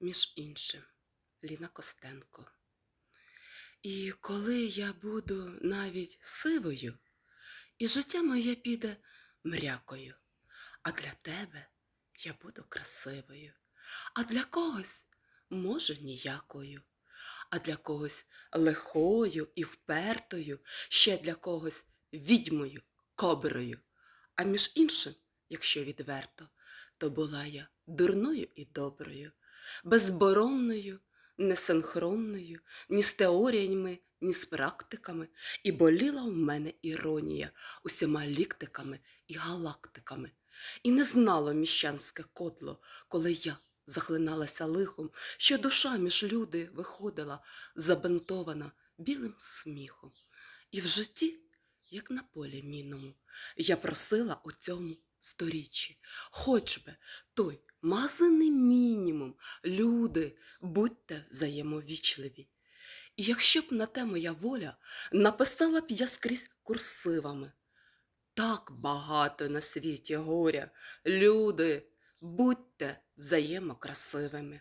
між іншим, Ліна Костенко. І коли я буду навіть сивою, і життя моє піде мрякою, а для тебе я буду красивою, а для когось, може, ніякою, а для когось лихою і впертою, ще для когось відьмою, коброю. А між іншим, якщо відверто, то була я дурною і доброю, безборонною, несинхронною, ні з теоріями, ні з практиками, і боліла в мене іронія усіма ліктиками і галактиками. І не знало міщанське котло, коли я захлиналася лихом, що душа між люди виходила, забинтована білим сміхом. І в житті, як на полі мінному, я просила у цьому сторіччі, хоч би той мазаний мінімум, люди, будьте взаємовічливі. І якщо б на те моя воля, написала б я скрізь курсивами. Так багато на світі горя, люди, будьте взаємокрасивими.